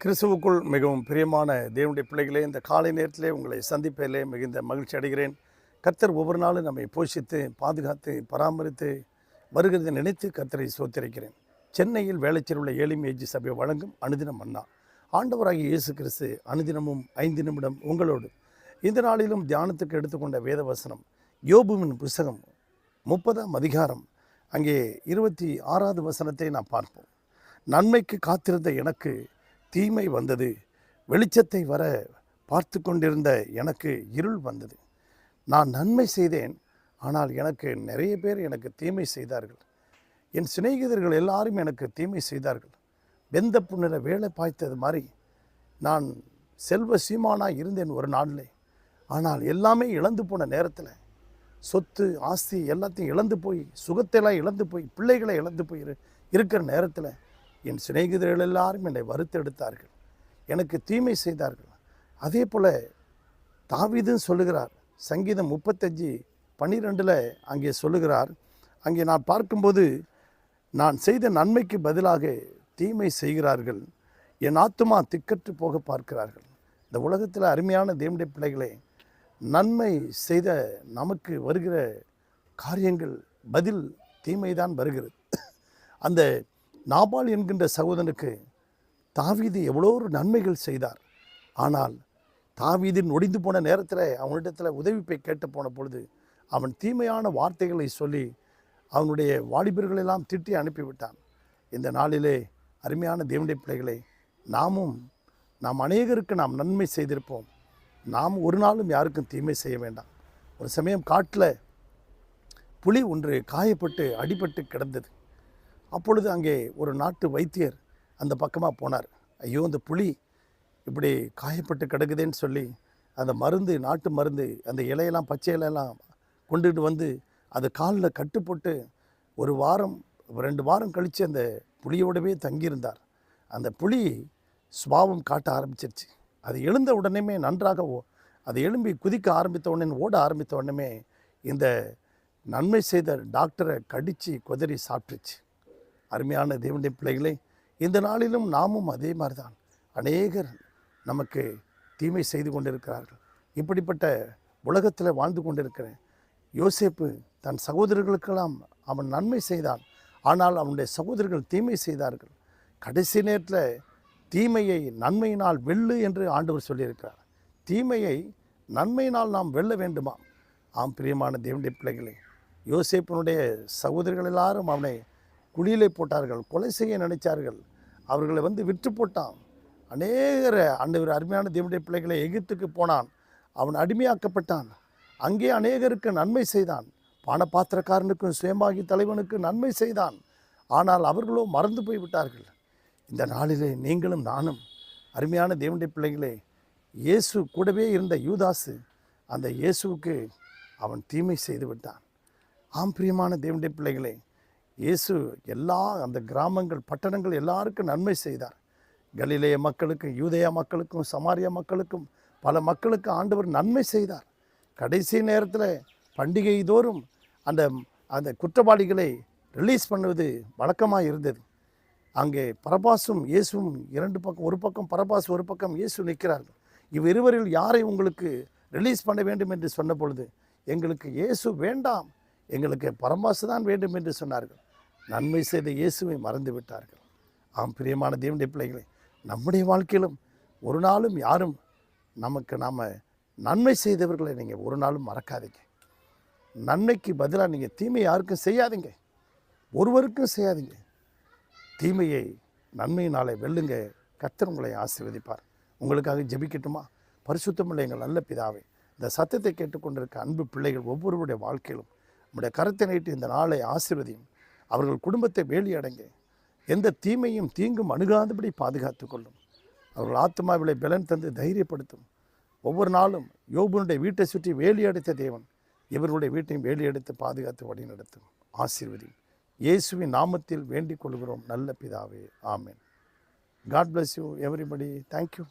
கிறிஸ்துவுக்குள் மிகவும் பிரியமான தேவனுடைய பிள்ளைகளே இந்த காலை நேரத்திலே உங்களை சந்திப்பதிலே மிகுந்த மகிழ்ச்சி அடைகிறேன். கர்த்தர் ஒவ்வொரு நாளும் நம்மை போஷித்து பாதுகாத்து பராமரித்து வருகிறதை நினைத்து கர்த்தரை சோத்திருக்கிறேன் சென்னையில் வேலைச்சல் உள்ள ஏழிம் ஏஜி சபை வழங்கும் அனுதினம் அண்ணா. ஆண்டவராகிய இயேசு கிறிஸ்து அனுதினமும் ஐந்து நிமிடம் உங்களோடு. இந்த நாளிலும் தியானத்துக்கு எடுத்துக்கொண்ட வேத வசனம் யோபுவின் புஸ்தகம் முப்பதாம் அதிகாரம் அங்கே இருபத்தி ஆறாவது வசனத்தை நாம் பார்ப்போம். நன்மைக்கு காத்திருந்த எனக்கு தீமை வந்தது. வெளிச்சத்தை வர பார்த்து கொண்டிருந்த எனக்கு இருள் வந்தது. நான் நன்மை செய்தேன். ஆனால் எனக்கு நிறைய பேர் எனக்கு தீமை செய்தார்கள். என் சிநேகிதர்கள் எல்லாரும் எனக்கு தீமை செய்தார்கள். வெந்த புண்ணில் வேலை பாய்த்தது மாதிரி நான் செல்வ சீமானாக இருந்தேன் ஒரு நாளில். ஆனால் எல்லாமே இழந்து போன நேரத்தில் சொத்து ஆஸ்தி எல்லாத்தையும் இழந்து போய் சுகத்தையெல்லாம் இழந்து போய் பிள்ளைகளை இழந்து போய் இரு- இருக்கிற நேரத்தில் என் சிநேகிதர்கள் எல்லாரும் என்னை வறுத்தெடுத்தார்கள். எனக்கு தீமை செய்தார்கள். அதே போல் தாவீதும் சொல்லுகிறார். சங்கீதம் முப்பத்தஞ்சு பன்னிரெண்டில் அங்கே சொல்லுகிறார். அங்கே நான் பார்க்கும்போது நான் செய்த நன்மைக்கு பதிலாக தீமை செய்கிறார்கள். என் ஆத்துமா திக்கற்று போக பார்க்கிறார்கள். இந்த உலகத்தில் அருமையான தேவனுடைய பிள்ளைகளே நன்மை செய்த நமக்கு வருகிற காரியங்கள் பதில் தீமைதான் வருகிறது. அந்த நாபால் என்கின்ற சகோதரனுக்கு தாவீது எவ்வளோ ஒரு நன்மைகள் செய்தார். ஆனால் தாவீதின் ஒடிந்து போன நேரத்தில் அவனிடத்தில் உதவிப்பை கேட்டு போன பொழுது அவன் தீமையான வார்த்தைகளை சொல்லி அவனுடைய வாலிபர்களெல்லாம் திட்டி அனுப்பிவிட்டான். இந்த நாளிலே அருமையான தேவனுடைய பிள்ளைகளை நாமும் நாம் அநேகருக்கு நாம் நன்மை செய்திருப்போம். நாம் ஒரு நாளும் யாருக்கும் தீமை செய்ய வேண்டாம். ஒரு சமயம் காட்டில் புலி ஒன்று காயப்பட்டு அடிபட்டு கிடந்தது. அப்பொழுது அங்கே ஒரு நாட்டு வைத்தியர் அந்த பக்கமாக போனார். ஐயோ அந்த புலி இப்படி காயப்பட்டு கிடக்குதேன்னு சொல்லி அந்த மருந்து நாட்டு மருந்து அந்த இலையெல்லாம் பச்சை இலையெல்லாம் கொண்டுட்டு வந்து அது காலில் கட்டுப்போட்டு ஒரு வாரம் ரெண்டு வாரம் கழித்து அந்த புலியோடவே தங்கியிருந்தார். அந்த புலி சுபாவம் காட்ட ஆரம்பிச்சிருச்சு. அது எழுந்த உடனேமே நன்றாக அது எழும்பி குதிக்க ஆரம்பித்த உடனே ஓட ஆரம்பித்த உடனே இந்த நன்மை செய்த டாக்டரை கடித்து குதறி சாப்பிட்டுருச்சு. அருமையான தேவனுடைய பிள்ளைகளே இந்த நாளிலும் நாமும் அதே மாதிரி தான் அநேகர் நமக்கு தீமை செய்து கொண்டிருக்கிறார்கள். இப்படிப்பட்ட உலகத்தில் வாழ்ந்து கொண்டிருக்கிறேன். யோசேப்பு தன் சகோதரர்களுக்கெல்லாம் அவன் நன்மை செய்தான். ஆனால் அவனுடைய சகோதரர்கள் தீமை செய்தார்கள். கடைசி நேரத்தில் தீமையை நன்மையினால் வெல்லு என்று ஆண்டவர் சொல்லியிருக்கிறார். தீமையை நன்மையினால் நாம் வெல்ல வேண்டுமா? ஆம் பிரியமான தேவனுடைய பிள்ளைகளே யோசேப்பனுடைய சகோதரர்கள் எல்லாரும் அவனை குழியிலே போட்டார்கள் கொலை செய்ய நினைச்சார்கள். அவர்களை வந்து விற்று போட்டான். அநேகர அண்டவர் அருமையான தேவனுடைய பிள்ளைகளை எகிப்துக்கு போனான். அவன் அடிமையாக்கப்பட்டான். அங்கே அநேகருக்கு நன்மை செய்தான். பானபாத்திரக்காரனுக்கும் சுயமாகி தலைவனுக்கு நன்மை செய்தான். ஆனால் அவர்களோ மறந்து போய் விட்டார்கள் இந்த நாளிலே நீங்களும் நானும் அருமையான தேவனுடைய பிள்ளைகளே இயேசு கூடவே இருந்த யூதாசு அந்த இயேசுவுக்கு அவன் தீமை செய்து விட்டான் ஆம் பிரியமான தேவனுடைய பிள்ளைகளே இயேசு எல்லா அந்த கிராமங்கள் பட்டணங்கள் எல்லாருக்கும் நன்மை செய்தார். கலிலேய மக்களுக்கும் யூதேயா மக்களுக்கும் சமாரியா மக்களுக்கும் பல மக்களுக்கு ஆண்டவர் நன்மை செய்தார். கடைசி நேரத்தில் பண்டிகை தோறும் அந்த அந்த குற்றவாளிகளை ரிலீஸ் பண்ணுவது வழக்கமாக இருந்தது. அங்கே பரபாசும் இயேசுவும் இரண்டு பக்கம் ஒரு பக்கம் பரபாசு ஒரு பக்கம் இயேசு நிற்கிறார்கள். இவ் இருவரில் யாரை உங்களுக்கு ரிலீஸ் பண்ண வேண்டும் என்று சொன்ன பொழுது எங்களுக்கு இயேசு வேண்டாம் எங்களுக்கு பரபாசு தான் வேண்டும் என்று சொன்னார்கள். நன்மை செய்த இயேசுவை மறந்து விட்டார்கள் ஆம் பிரியமான தேவனுடைய பிள்ளைகளே நம்முடைய வாழ்க்கையிலும் ஒரு நாளும் யாரும் நமக்கு நாம் நன்மை செய்தவர்களை நீங்கள் ஒரு நாளும் மறக்காதீங்க. நன்மைக்கு பதிலாக நீங்கள் தீமை யாருக்கும் செய்யாதீங்க. ஒருவருக்கும் செய்யாதீங்க. தீமையை நன்மையினாலே வெல்லுங்க. கத்தர் உங்களை ஆசீர்வதிப்பார். உங்களுக்காக ஜெபிக்கட்டுமா? பரிசுத்தமில்லை எங்கள் நல்ல பிதாவே இந்த சத்தத்தை கேட்டுக்கொண்டிருக்க அன்பு பிள்ளைகள் ஒவ்வொருவருடைய வாழ்க்கையிலும் நம்முடைய கருத்தை நீட்டி இந்த நாளை ஆசீர்வதியும். அவர்கள் குடும்பத்தை வேலி அடங்க எந்த தீமையும் தீங்கும் அணுகாதபடி பாதுகாத்து கொள்ளும். அவர்கள் ஆத்மாவிலை பலன் தந்து தைரியப்படுத்தும். ஒவ்வொரு நாளும் யோபுனுடைய வீட்டை சுற்றி வேலி அடைத்த தேவன் இவர்களுடைய வீட்டையும் வேலி அடைத்து பாதுகாத்து வழிநடத்தும். ஆசீர்வதி இயேசுவின் நாமத்தில் வேண்டிக் கொள்கிறோம். நல்ல பிதாவே. ஆமென். God bless you everybody thank you